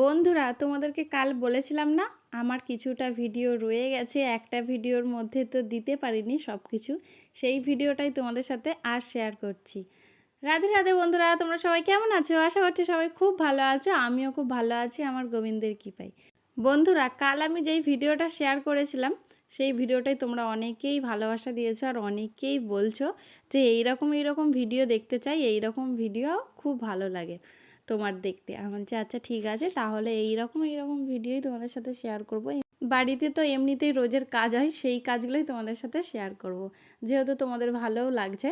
বন্ধুরা, তোমাদেরকে কাল বলেছিলাম না? আমার কিছুটা ভিডিও রয়ে গেছে, একটা ভিডিওর মধ্যে তো দিতে পারিনি সব কিছু সেই ভিডিওটাই তোমাদের সাথে আজ শেয়ার করছি। রাধে রাধে বন্ধুরা, তোমরা সবাই কেমন আছো? আশা করছি সবাই খুব ভালো আছো, আমিও খুব ভালো আছি, আমার গোবিন্দের কৃপায়। বন্ধুরা, কাল আমি যেই ভিডিওটা শেয়ার করেছিলাম, সেই ভিডিওটাই তোমরা অনেকেই ভালোবাসা দিয়েছ আর অনেকেই বলছো যে এইরকম এইরকম ভিডিও দেখতে চাই, এইরকম ভিডিও খুব ভালো লাগে। তোমার দেখতে। আমি বলছি আচ্ছা ঠিক আছে, তাহলে এই রকম এই রকম ভিডিওই তোমাদের সাথে শেয়ার করব। বাড়িতে তো এমনিতেই রোজের কাজ হয়, সেই কাজগুলোই তোমাদের সাথে শেয়ার করব। যেহেতু তোমাদের ভালোও লাগছে,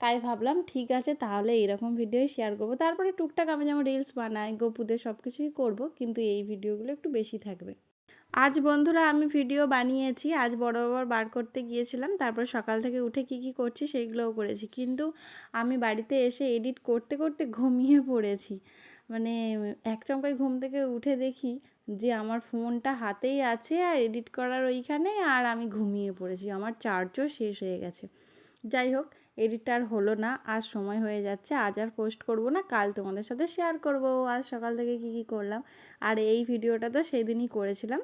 তাই ভাবলাম, ঠিক আছে, তাহলে এইরকম ভিডিওই শেয়ার করব। তারপরে টুকটাক আমি যেমন রিলস বানাই, গোপুদের সব কিছুই করব, কিন্তু এই ভিডিওগুলো একটু বেশি থাকবে। আজ বন্ধুরা আমি ভিডিও বানিয়েছি। আজ বড় বাবার বার করতে গিয়েছিলাম। তারপর সকাল থেকে উঠে কি কি করছি সেইগুলোও করেছি। কিন্তু আমি বাড়িতে এসে এডিট করতে করতে ঘুমিয়ে পড়েছি। মানে এক চমকায় ঘুম থেকে উঠে দেখি যে আমার ফোনটা হাতেই আছে আর এডিট করার ওইখানে আর আমি ঘুমিয়ে পড়েছি। আমার চার্জও শেষ হয়ে গেছে। যাই হোক এডিটটা আর হলো না আর সময় হয়ে যাচ্ছে, আজ আর পোস্ট করব না, কাল তোমাদের সাথে শেয়ার করব। আজ সকাল থেকে কি কি করলাম, আর এই ভিডিওটা তো সেদিনই করেছিলাম।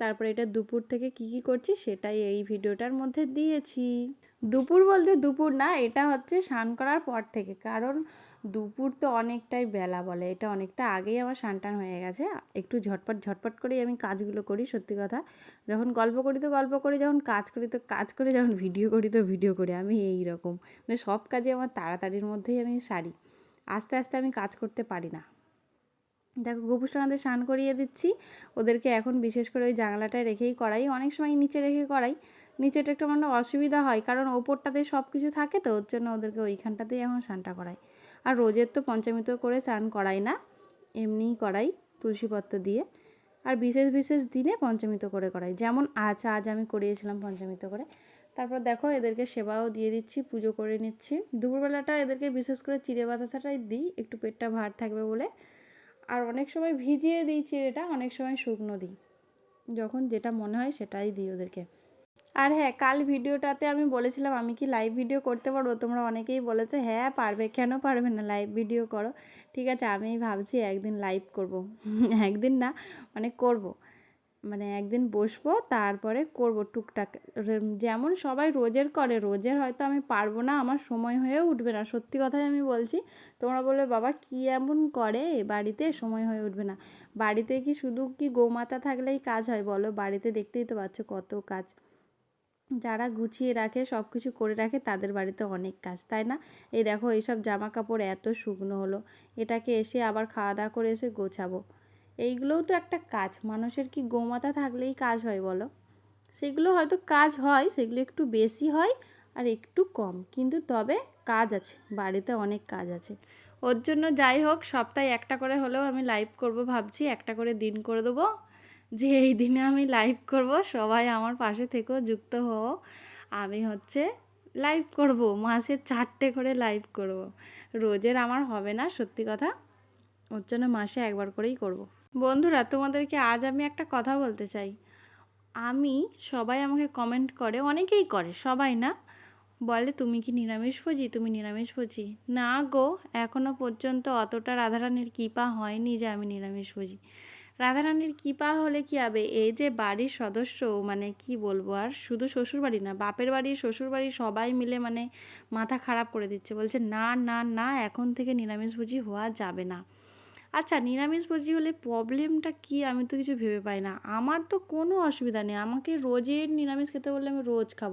তারপরে এটা দুপুর থেকে কি কি করছি সেটাই এই ভিডিওটার মধ্যে দিয়েছি। দুপুর বলতে দুপুর না, এটা হচ্ছে স্নান করার পর থেকে। কারণ দুপুর তো অনেকটাই বেলা বলে, এটা অনেকটা আগেই আমার টান হয়ে গেছে। একটু ঝটপট ঝটপট করেই আমি কাজগুলো করি, সত্যি কথা। যখন গল্প করি তো গল্প করি, যখন কাজ করি তো কাজ করি, যখন ভিডিও করি তো ভিডিও করি, আমি এই রকম। মানে সব কাজে আমার তাড়াতাড়ির মধ্যেই আমি সারি। আস্তে আস্তে আমি কাজ করতে পারি না। দেখো গোপুসোনাদের স্নান করিয়ে দিচ্ছি। ওদেরকে এখন বিশেষ করে ওই জানলাটায় রেখেই করাই। অনেক সময় নিচে রেখে করাই। নিচেটা একটু মানে অসুবিধা হয়, কারণ ওপরটাতে সব কিছু থাকে তো, ওর জন্য ওদেরকে ওইখানটাতেই এখন স্নানটা করাই। আর রোজের তো পঞ্চমিত করে স্নান করাই না, এমনিই করাই তুলসীপত্র দিয়ে। আর বিশেষ বিশেষ দিনে পঞ্চমিত করে করাই। যেমন আজ আজ আমি করিয়েছিলাম পঞ্চমিত করে। তারপর দেখো এদেরকে সেবাও দিয়ে দিচ্ছি, পুজো করে নিচ্ছি। দুপুরবেলাটা এদেরকে বিশেষ করে চিড়ে বাতাসাটাই দিই, একটু পেটটা ভার থাকবে বলে। আর অনেক সময় ভিজিয়ে দিই চিড়েটা, অনেক সময় শুকনো দিই। যখন যেটা মনে হয় সেটাই দিই ওদেরকে। আর হ্যাঁ কাল ভিডিওটাতে আমি বলেছিলাম, আমি কি লাইভ ভিডিও করতে পারব? তোমরা অনেকেই বলেছ হ্যাঁ পারবে। কেন পারবে না? লাইভ ভিডিও করো। ঠিক আছে, আমি ভাবছি একদিন লাইভ করব। একদিন না মানে করব। মানে একদিন বসবো, তারপরে করব টুকটাক। যেমন সবাই রোজের করে, রোজের হয়তো আমি পারব না, আমার সময় হয়েও উঠবে না। সত্যি কথাই আমি বলছি, তোমরা বলবে, বাবা, কী এমন করে? বাড়িতে সময় হয়ে উঠবে না। বাড়িতে কি শুধু কি গোমাতা থাকলেই কাজ হয়? বলো, বাড়িতে দেখতেই তো পাচ্ছ কত কাজ। যারা গুছিয়ে রাখে সব কিছু করে রাখে, তাদের বাড়িতে অনেক কাজ, তাই না? এই দেখো, এইসব জামা কাপড় এত শুকনো হলো। এটাকে এসে আবার খাওয়া দাওয়া করে এসে গোছাবো। এইগুলোও তো একটা কাজ। মানুষের কি গোমাতা থাকলেই কাজ হয় বলো? সেগুলো হয়তো কাজ হয়, সেগুলো একটু বেশি হয় আর একটু কম। কিন্তু তবে কাজ আছে, বাড়িতে অনেক কাজ আছে। ওর জন্য যাই হোক, সপ্তাহে একটা করে হলেও আমি লাইভ করব ভাবছি, একটা করে দিন করে দেবো। যে এই দিনে আমি লাইভ করব, সবাই আমার পাশে থেকেও যুক্ত হও। আমি হচ্ছে লাইভ করব, মাসে চারটে করে লাইভ করব। রোজের আমার হবে না, সত্যি কথা। ওর জন্য মাসে একবার করেই করব। বন্ধুরা, তোমাদেরকে আজ আমি একটা কথা বলতে চাই। আমি সবাই আমাকে কমেন্ট করে, অনেকেই করে, সবাই না? বলে, তুমি কি নিরামিষ ভোজি? তুমি নিরামিষ ভোজি? না গো এখনও পর্যন্ত অতটা রাধারানীর কৃপা হয়নি যে আমি নিরামিষ ভোজি। রাধারানীর কৃপা হলে কি হবে? এই যে বাড়ির সদস্য মানে কি বলব আর, শুধু শ্বশুর বাড়ি না, বাপের বাড়ি শ্বশুর বাড়ি সবাই মিলে মানে মাথা খারাপ করে দিচ্ছে। বলছে, না না না, এখন থেকে নিরামিষভোজী হওয়া যাবে না। আচ্ছা নিরামিষভোজী হলে প্রবলেমটা কি? আমি তো কিছু ভেবে পাই না। আমার তো কোনো অসুবিধা নেই। আমাকে রোজের নিরামিষ খেতে বললে আমি রোজ খাব।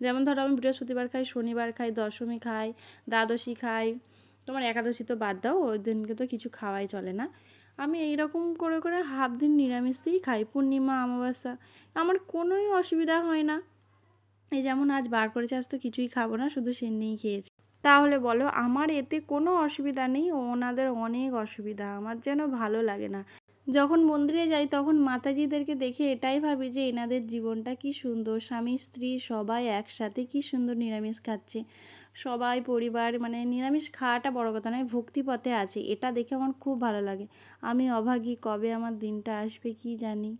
যেমন ধরো, আমি বৃহস্পতিবার খাই, শনিবার খাই, দশমী খাই, দ্বাদশী খাই। তোমার একাদশী তো বাদ দাও, ওই দিনকে তো কিছু খাওয়াই চলে না। আমি এই রকম করে করে হাফ দিন নিরামিষই খাই। পূর্ণিমা, অমাবস্যা, আমার কোনোই অসুবিধা হয় না। এই যেমন আজ বার করেছে, আজ তো কিছুই খাব না, শুধু সেন্নেই খেয়েছি। তাহলে বলো, আমার এতে কোনো অসুবিধা নেই, ওনাদের অনেক অসুবিধা, আমার যেন ভালো লাগে না। যখন মন্দিরে যাই, তখন মাতাজিদেরকে দেখে এটাই ভাবি যে এনাদের জীবনটা কি সুন্দর, স্বামী, স্ত্রী সবাই একসাথে কি সুন্দর নিরামিষ খাচ্ছে। সবাই, পরিবার মানে নিরামিষ খাওয়াটা বড় কথা নয়, ভক্তিপথে আছে, এটা দেখে আমার খুব ভালো লাগে। আমি অভাগী, কবে আমার দিনটা আসবে কি জানি।